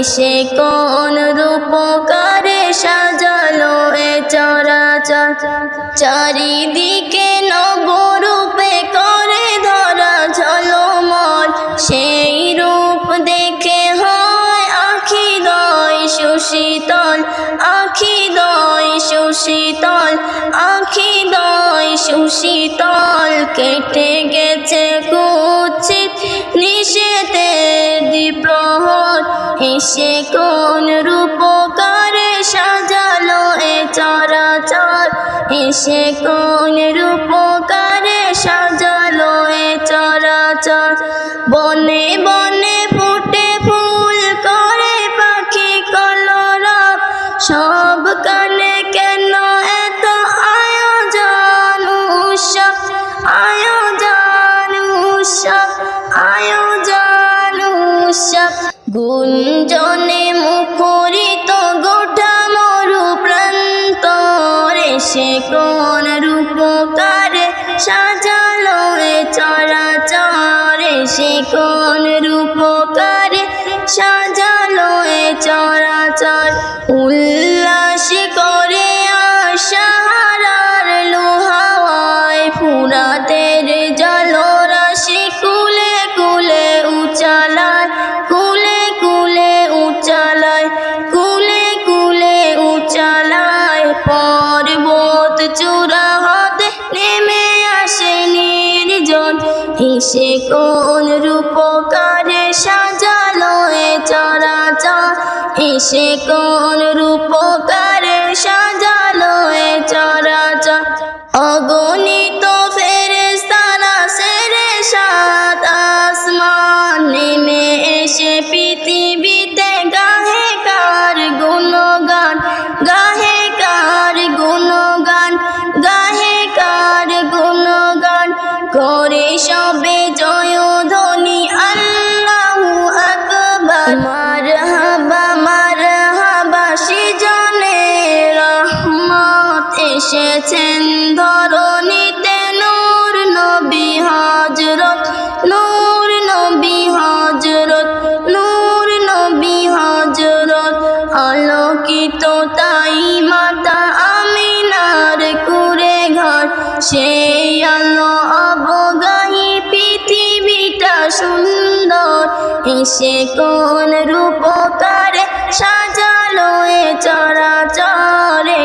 এসে কোন রূপকারে সাজালো এ চরাচর। চারিদিকে নবরূপে করে ধরা ঝলমল। সেই রূপ দেখে হয় আখি দয় সুশীতল, আখি দয় সুশীতল, আখি দয় সুশীতল। কেটে গেছে কুচিত নিষেধের দ্বিপ্রহর এসে কোন রূপকারে সাজালো এ চরাচর। এসে কোন রূপকারে সাজালো এ চরাচর। বনে বনে ফুটে ফুল করে পাখি কলরা সব গুঞ্জনে মুখরিত গোটা মরু প্রান্তরে সে কোন রূপকার সাজালো চরা চরাচরে সে কোন রূপকারে এসে কোন রূপকারে সাজালো এ চরাচর। এসে কোন রূপকারে সাজালো এ চরাচর। অগণিত এসেছেন ধরণীতে নূর নবী হজরত নূর নবী হজরত নূর নবী হজরত আলোকিত তাই মাতা আমিনার কুরে ঘর, সেই আলো অবগাহী পৃথিবীটা সুন্দর। এসে কোন রূপকারে সাজালো এ চরাচর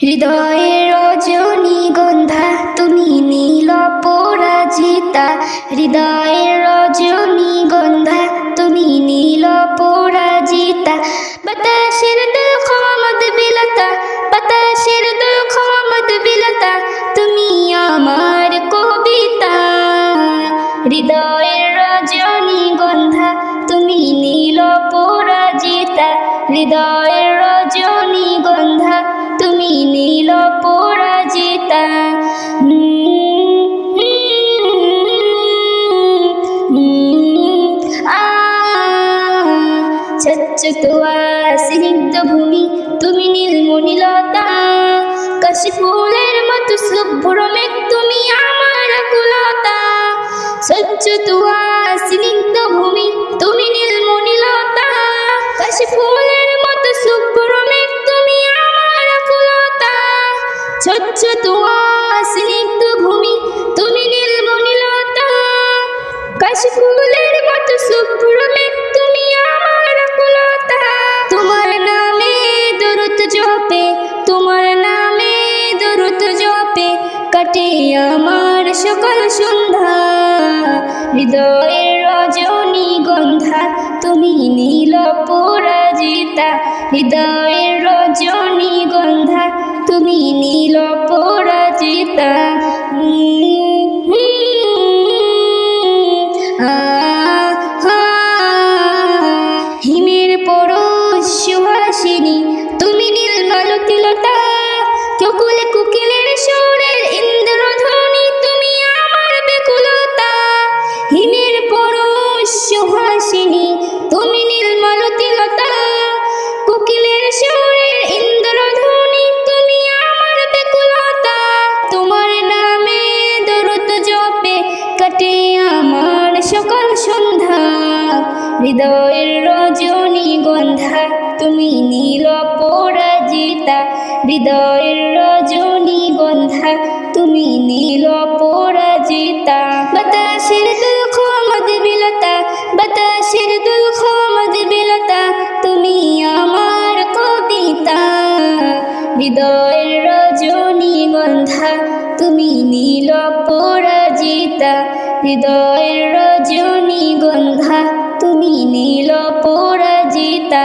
হৃদয়ের রজনী গন্ধা, তুমি নীল পরাজিতা হৃদয়ের রজনী গন্ধা, তুমি নীল পরাজিতা বাতাসের দুঃখমদ বিলাতা, বাতাসের দুঃখমদ বিলতা, তুমি আমার কবিতা। হৃদয়ের রজনী গন্ধা, তুমি নীল পরাজিতা হৃদয়ের নীলমণিলতা কাশি ফুলের মতো শুভ্র মেঘ তুমি আমার কুলতা স্বচ্ছতোয়া স্নিগ্ধ ভূমি, তুমি নীলমণিলতা। কাশি ফুলের মতো শুভ্র মেঘ তুমি আমার কুলতা স্বচ্ছ তোয়া কাটে আমার সকাল সন্ধ্যা। হৃদয়ের রজনী গন্ধা, তুমি নীল পরাজিতা। হৃদয়ের রজনী গন্ধা, তুমি নীল পরাজিতা। তুমি নীল পরাজিতা হৃদয়ের রজনী গন্ধা, তুমি নীল পরাজিতা বাতাসের দুঃখ মদ বিলতা বাতাসের দুঃখ মদ বিলতা তুমি আমার কবিতা। হৃদয়ের রজনী গন্ধা, তুমি নীল পরাজিতা হৃদয়ের রজনী গন্ধা, তুমি নীল পরাজিতা